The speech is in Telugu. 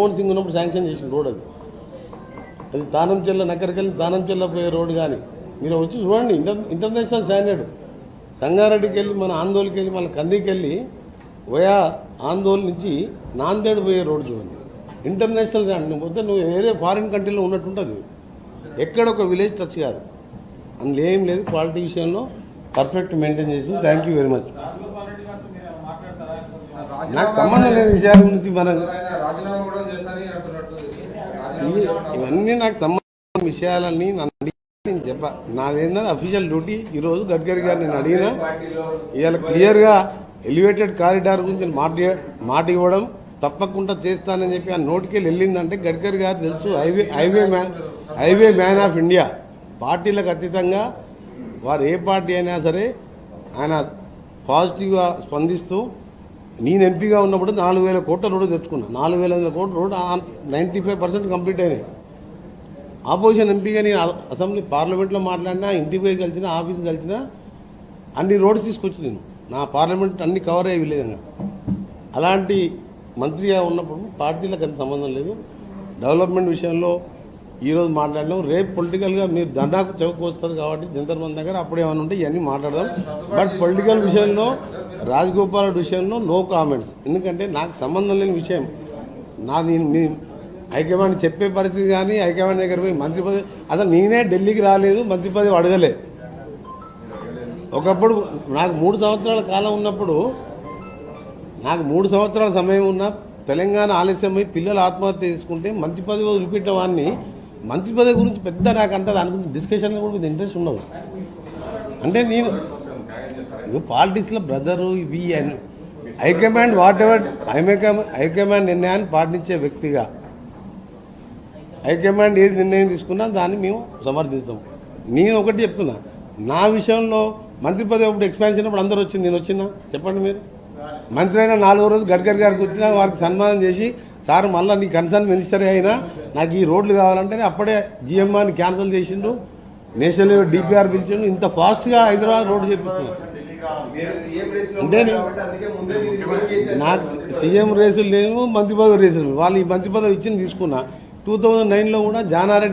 మన్మోహన్ సింగ్ ఉన్నప్పుడు శాంక్షన్ చేసిన రోడ్ అది. అది తానంచెల్ల నక్కరికెళ్ళి తానంచెల్ల పోయే రోడ్ కానీ. మీరు వచ్చి చూడండి ఇంటర్ ఇంటర్నేషనల్ స్టాండర్డ్. సంగారెడ్డికి వెళ్ళి మన ఆందోళనకి వెళ్ళి మన కందికి వెళ్ళి వయా ఆందోళన నుంచి నాందేడ్ పోయే రోడ్ చూడండి. International standard. నువ్వు పోతే నువ్వు వేరే ఫారిన్ కంట్రీలో ఉన్నట్టుంటుంది. ఎక్కడ ఒక విలేజ్ టచ్ కాదు. అందులో ఏం లేదు క్వాలిటీ విషయంలో పర్ఫెక్ట్ మెయింటైన్ చేసి థ్యాంక్ యూ వెరీ మచ్. నాకు సంబంధం లేని విషయాల గురించి మనం ఆయన రాజీనామా కూడా చేస్తానని అంటున్నట్టు ఇవి- ఇవన్నీ నాకు సంబంధించిన విషయాలన్నీ నన్ను అడిగి నేను చెప్పా నాదేందని అఫీషియల్ డ్యూటీ ఈరోజు గడ్కరీ గారు నేను అడిగిన ఇవాళ క్లియర్గా ఎలివేటెడ్ కారిడార్ గురించి మాట మాట ఇవ్వడం తప్పకుండా చేస్తానని చెప్పి ఆ నోటికి వెళ్ళిందంటే గడ్కరీ గారు తెలుసు highway highway man highway man of India. పార్టీలకు అతీతంగా వారు ఏ పార్టీ అయినా సరే ఆయన పాజిటివ్గా స్పందిస్తూ నేను ఎంపీగా ఉన్నప్పుడు నాలుగు వేల కోట్ల రోడ్డు తెచ్చుకున్నా. నాలుగు వేల ఐదు కోట్ల road ninety five percent complete అయినాయి. ఆపోజిషన్ ఎంపీగా నేను అసెంబ్లీ పార్లమెంట్లో మాట్లాడినా ఇంటికి పోయి కలిసిన ఆఫీస్కి కలిసిన అన్ని రోడ్స్ తీసుకొచ్చి నేను. నా పార్లమెంట్ అన్ని కవర్ అయ్యే విధంగా అలాంటి మంత్రిగా ఉన్నప్పుడు పార్టీలకు అంత సంబంధం లేదు. డెవలప్మెంట్ విషయంలో ఈరోజు మాట్లాడడం రేపు పొలిటికల్గా మీరు దండాకు చౌక్ వస్తారు కాబట్టి జంతర్ మంది దగ్గర అప్పుడు ఏమైనా ఉంటే ఇవన్నీ మాట్లాడదాం. బట్ పొలిటికల్ విషయంలో రాజగోపాల్ రెడ్డి విషయంలో నో కామెంట్స్. ఎందుకంటే నాకు సంబంధం లేని విషయం. నాది మీ హైకమాండ్ చెప్పే పరిస్థితి కానీ హైకమాండ్ దగ్గర పోయి మంత్రి పదవి అసలు నేనే ఢిల్లీకి రాలేదు మంత్రి పదవి అడగలే. ఒకప్పుడు నాకు మూడు సంవత్సరాల కాలం ఉన్నప్పుడు నాకు మూడు సంవత్సరాల సమయం ఉన్న తెలంగాణ ఆలస్యమై పిల్లలు ఆత్మహత్య చేసుకుంటే మంత్రి పదవి వదిలిపెట్టిన వాడిని. మంత్రి పదవి గురించి పెద్ద నాకు అంత దాని గురించి డిస్కషన్లో కూడా ఇంట్రెస్ట్ ఉండదు. అంటే నేను పాలిటిక్స్లో బ్రదరు ఇవి అని. హైకమాండ్ వాట్ ఎవర్ హైకమాండ్ నిర్ణయాన్ని పాటించే వ్యక్తిగా. హైకమాండ్ ఏది నిర్ణయం తీసుకున్నా దాన్ని మేము సమర్థిస్తాం. నేను ఒకటి చెప్తున్నా. నా విషయంలో మంత్రి పదవి అప్పుడు ఎక్స్పాన్షన్ అప్పుడు అందరూ వచ్చింది నేను వచ్చినా చెప్పండి మీరు. మంత్రి అయినా నాలుగో రోజు గడ్కరీ గారికి వచ్చినా వారికి సన్మానం చేసి సార్ మళ్ళీ నీ కన్సర్న్ మినిస్టర్ అయినా నాకు ఈ రోడ్లు కావాలంటే అప్పుడే జిఎంఆర్ని క్యాన్సిల్ చేసిండు నేషనల్ లెవెల్ డిపిఆర్ పిలిచిండు ఇంత ఫాస్ట్గా హైదరాబాద్ రోడ్డు చేపిస్తున్నారు. అంటే నేను- నాకు సీఎం రేసులు లేవు మంత్రి పదవి రేసులు వాళ్ళు ఈ మంత్రి పదవి ఇచ్చింది తీసుకున్నా. టూ థౌజండ్ నైన్లో కూడా జానారెడ్డి